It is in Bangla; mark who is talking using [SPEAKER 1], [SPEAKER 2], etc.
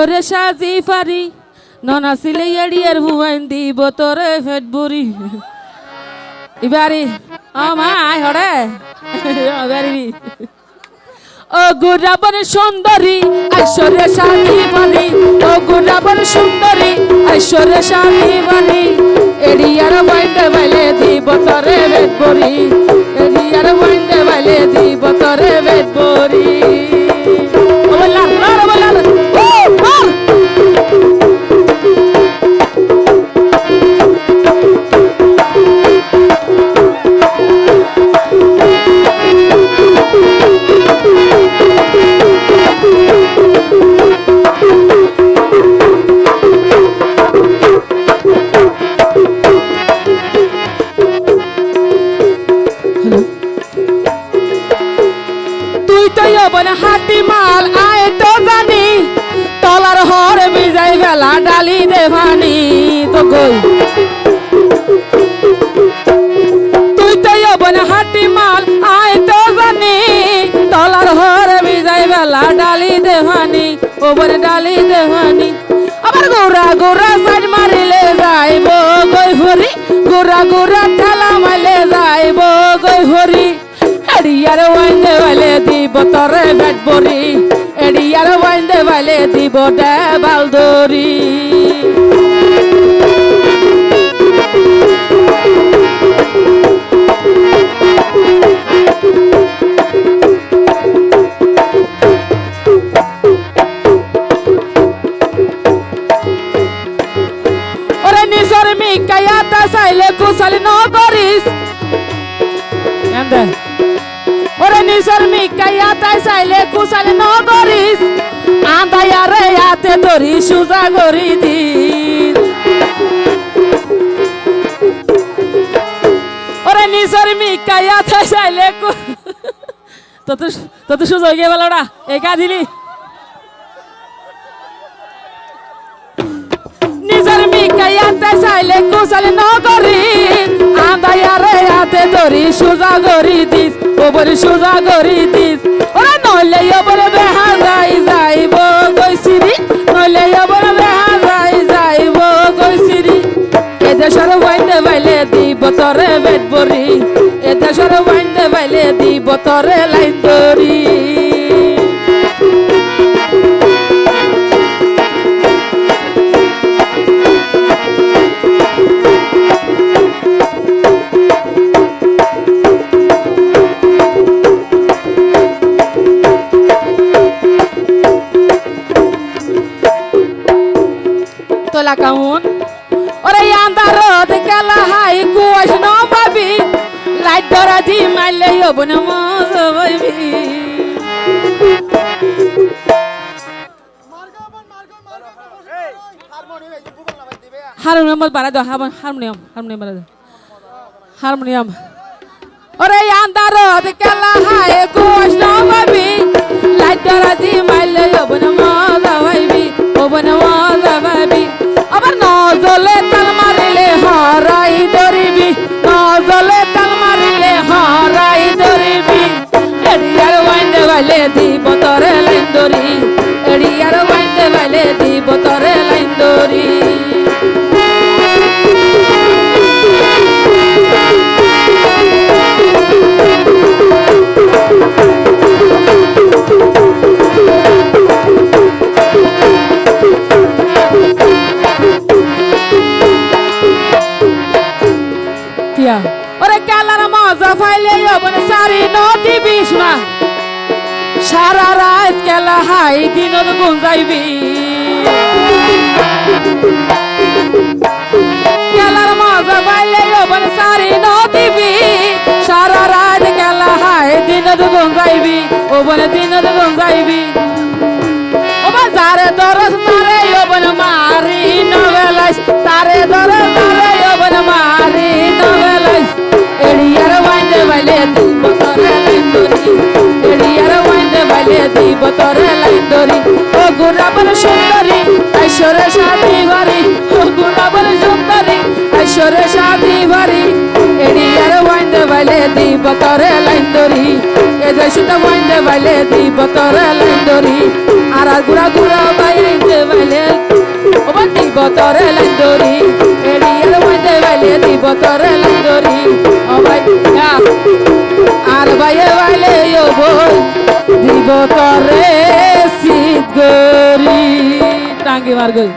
[SPEAKER 1] ঐশ্বর্য সাজি ফারি। ননাসিলে এড়িয়ার ভুয়াইন দিব তোরে ফেট বুড়ি। ইবারি আয় হরে। এবারি ও গুরাবন সুন্দরী ঐশ্বর্য সাজি ফারি ও গুরাবন সুন্দরী ঐশ্বর্য সাজি ফারি এড়িয়ার বাইন্দে বাইলে দিব তোরে ফেট বুড়ি। এড়িয়ার বাইন্দে বাইলে দিব কই তুই তো যবন হাতি মাল আয় তো জানি। তলার হর বিজাই বেলা ডালি দেভানি ওবন ডালি দেভানি আবার গোরা গোরা সাইড মারিলে যাইব গই ভরি গোরা গোরা ঠেলা মাইলে যাইব গই ভরি এড়িয়ার ওয়াইন্দে বাইলে দিব তরে বেট বরি এড়িয়ার ওয়াইন্দে বাইলে দিব ডেবাল দরি। ওরে নিজর মিকায়াতা চাইলে কুশালি ন করিস আন্দায়ারে হাতে ধরি সুজা করি দিস ওরে নিজর মিকায়াতা চাইলে কু তত তত সুজা হয়ে গেল ওরা একা দিলি। নিজের মিকাইয়াতে চাইলে কুশালি নগরি আন্দায়ারে হাতে ধরি সুজা গরি দিস ওপরে সোজা দিস। ওরা নইলে ওপরে বেহা যাই, যাইব গৈছিরি নইলে ওপরে বেহা যাই, যাইব গৈছিরি এ দেশের বাইন্দে বাইলে দিব তরে বেট বরি এ দেশের বাইন্দে বাইলে দিব তরে লাইন তোলা কাউন ওরে আন্দারত গেলা, হাই কুয়াশ ন পাবি? লাইট ধরা দি মাইলে হবন মজা পাইবি হারমোনিয়াম বাড়া দাও হারমোনিয়াম হারমোনিয়াম বাড়া দাও। হারমোনিয়াম। ওরে আন্দারত গেলা, হাই কুয়াশ পাবি? লাইট ধরা দি মাইলে হবন মজা বাইলে দিব তরে লাইন ধরি। এড়িয়ার ওয়াইন্দে বাইলে দিব তরে লাইন ধরি। কিয়া? ওরে কালার মজা ফাইলে যবন সারি নদী বিষ্ণা। সারা রাত কেলা হাই দিনত গুঞ্জাইবি কেলার মজা ফাইলে ওপর সারি নদী বি সারা রাত কেলা হাই দিনত গুঞ্জাইবি ও বনে দিনত গুঞ্জাইবি বাইলে দি বতরে লাইন ধরি আর গুড়া গুড়া বাইলে বাইলে ও দি বতরে লাইন ধরি এডি আর বাইলে বাইলে দি বতরে লাইন ধরি ও ভাই আর বাইয়ে বাইলে ও বল দি বতরে সিদ্ধ গরি টাঙ্গি মার গই